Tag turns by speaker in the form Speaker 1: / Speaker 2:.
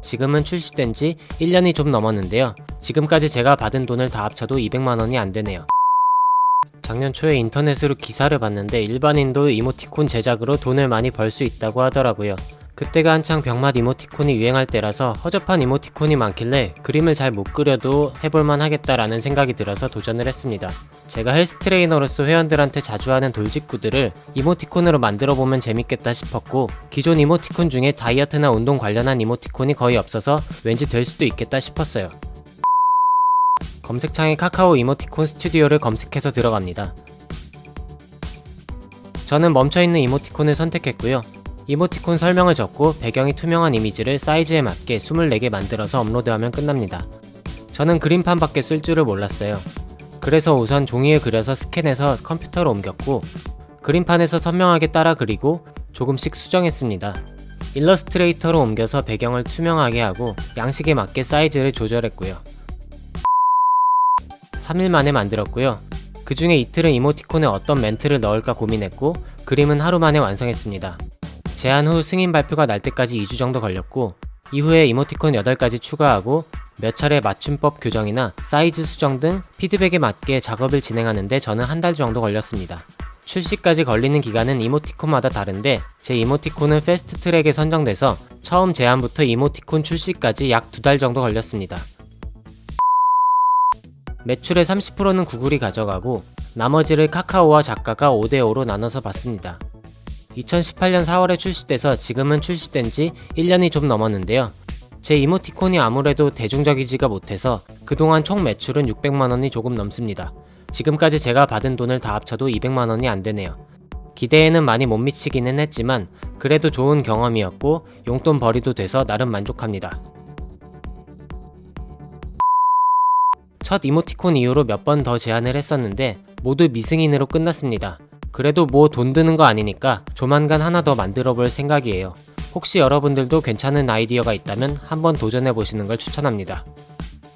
Speaker 1: 지금은 출시된 지 1년이 좀 넘었는데요. 지금까지 제가 받은 돈을 다 합쳐도 200만원이 안 되네요. 작년 초에 인터넷으로 기사를 봤는데 일반인도 이모티콘 제작으로 돈을 많이 벌 수 있다고 하더라고요. 그때가 한창 병맛 이모티콘이 유행할 때라서 허접한 이모티콘이 많길래 그림을 잘 못 그려도 해볼만 하겠다라는 생각이 들어서 도전을 했습니다. 제가 헬스 트레이너로서 회원들한테 자주 하는 돌직구들을 이모티콘으로 만들어 보면 재밌겠다 싶었고 기존 이모티콘 중에 다이어트나 운동 관련한 이모티콘이 거의 없어서 왠지 될 수도 있겠다 싶었어요. 검색창에 카카오 이모티콘 스튜디오를 검색해서 들어갑니다. 저는 멈춰있는 이모티콘을 선택했고요. 이모티콘 설명을 적고 배경이 투명한 이미지를 사이즈에 맞게 24개 만들어서 업로드하면 끝납니다. 저는 그림판밖에 쓸 줄을 몰랐어요. 그래서 우선 종이에 그려서 스캔해서 컴퓨터로 옮겼고 그림판에서 선명하게 따라 그리고 조금씩 수정했습니다. 일러스트레이터로 옮겨서 배경을 투명하게 하고 양식에 맞게 사이즈를 조절했고요. 3일 만에 만들었고요. 그 중에 이틀은 이모티콘에 어떤 멘트를 넣을까 고민했고 그림은 하루 만에 완성했습니다. 제한 후 승인 발표가 날 때까지 2주 정도 걸렸고 이후에 이모티콘 8가지 추가하고 몇 차례 맞춤법 교정이나 사이즈 수정 등 피드백에 맞게 작업을 진행하는데 저는 한 달 정도 걸렸습니다. 출시까지 걸리는 기간은 이모티콘마다 다른데 제 이모티콘은 패스트 트랙에 선정돼서 처음 제안부터 이모티콘 출시까지 약 두 달 정도 걸렸습니다. 매출의 30%는 구글이 가져가고 나머지를 카카오와 작가가 5대5로 나눠서 받습니다. 2018년 4월에 출시돼서 지금은 출시된 지 1년이 좀 넘었는데요. 제 이모티콘이 아무래도 대중적이지가 못해서 그동안 총 매출은 600만원이 조금 넘습니다. 지금까지 제가 받은 돈을 다 합쳐도 200만원이 안 되네요. 기대에는 많이 못 미치기는 했지만 그래도 좋은 경험이었고 용돈 벌이도 돼서 나름 만족합니다. 첫 이모티콘 이후로 몇 번 더 제안을 했었는데 모두 미승인으로 끝났습니다. 그래도 뭐 돈 드는 거 아니니까 조만간 하나 더 만들어 볼 생각이에요. 혹시 여러분들도 괜찮은 아이디어가 있다면 한번 도전해 보시는 걸 추천합니다.